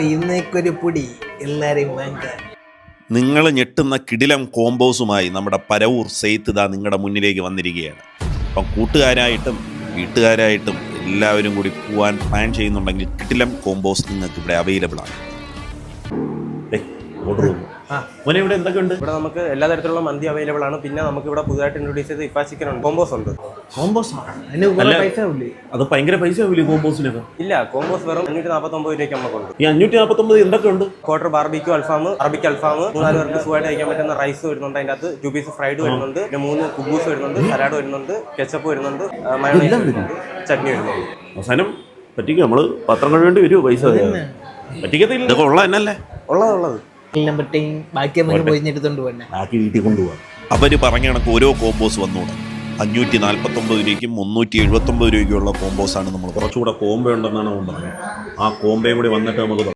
ഇന്നേക്കൊരു പൊടി വാങ്ങിക്കാൻ. നിങ്ങൾ ഞെട്ടുന്ന കിടിലം കോമ്പോസുമായി നമ്മുടെ പരവൂർ സെയ്ത്ത് ഇതാ നിങ്ങളുടെ മുന്നിലേക്ക് വന്നിരിക്കുകയാണ്. അപ്പം കൂട്ടുകാരായിട്ടും വീട്ടുകാരായിട്ടും എല്ലാവരും കൂടി പോകാൻ പ്ലാൻ ചെയ്യുന്നുണ്ടെങ്കിൽ കിടിലം കോമ്പോസ് നിങ്ങൾക്ക് ഇവിടെ അവൈലബിൾ ആണ് മോനെ ഇവിടെ എന്തൊക്കെ ഉണ്ട് ഇവിടെ നമുക്ക് എല്ലാ തരത്തിലുള്ള മന്തി അവൈലബിൾ ആണ്. പിന്നെ നമുക്ക് ഇവിടെ പുതുതായിട്ട് ഇൻട്രോഡ്യൂസ് ചെയ്ത് ഇഫാ ചിക്കൻ ഉണ്ട്. കോമ്പോസ് ഉണ്ട് കോമ്പോസ് അത് ഭയങ്കര പൈസ ആവില്ലേ കോമ്പോസിനൊക്കെ ഇല്ല കോമ്പോസ് വെറും അഞ്ഞൂറ്റി നാപ്പത്തൊമ്പത് രൂപയ്ക്ക് നമുക്കുണ്ട് ഈ അഞ്ഞൂറ്റി നാപ്പത്തൊമ്പത് എന്തൊക്കെ ഉണ്ട് ക്വാർട്ടർ ബാർബിക്യൂ അൽഫാം അറബിക് അൽഫാം മൂന്നാൽ പേർക്ക് സുഖമായിട്ട് കഴിക്കാൻ പറ്റുന്ന റൈസ് വരുന്നുണ്ട് അതിന്റെ അകത്ത്. ടു പീസ് ഫ്രൈഡ് വരുന്നുണ്ട്. പിന്നെ മൂന്ന് കുബൂസ് വരുന്നുണ്ട്. സലാഡ് വരുന്നുണ്ട്. കെച്ചപ്പ് വരുന്നുണ്ട്. മയോണൈസ് വരുന്നുണ്ട്. ചട്നി വരുന്നുണ്ട്. അവസാനം പറ്റിക്കും? നമ്മൾ പത്രം കഴിവേണ്ടി വരുമോ പൈസ പറ്റിക്കത്തില്ല. ഇതൊക്കെ ഉള്ള എന്നല്ലേ? ഉള്ളത് ഉള്ളത്. എല്ലാം പറ്റേം ബാക്കി നമുക്ക് പോയി എടുത്തോണ്ട് പോന്നെ. ബാക്കി വീട്ടിൽ കൊണ്ടുപോകാം. അവർ പറഞ്ഞ കണക്ക് ഓരോ കോമ്പോസ് വന്നോളൂ അഞ്ഞൂറ്റി നാൽപ്പത്തൊമ്പത് രൂപയ്ക്കും മുന്നൂറ്റി എഴുപത്തൊമ്പത് രൂപയ്ക്കുള്ള കോമ്പോസാണ് നമ്മൾ കുറച്ചുകൂടെ കോംബോ ഉണ്ടെന്നാണ് അവൻ പറഞ്ഞത്. ആ കോംബോയും കൂടി വന്നിട്ട് നമുക്ക്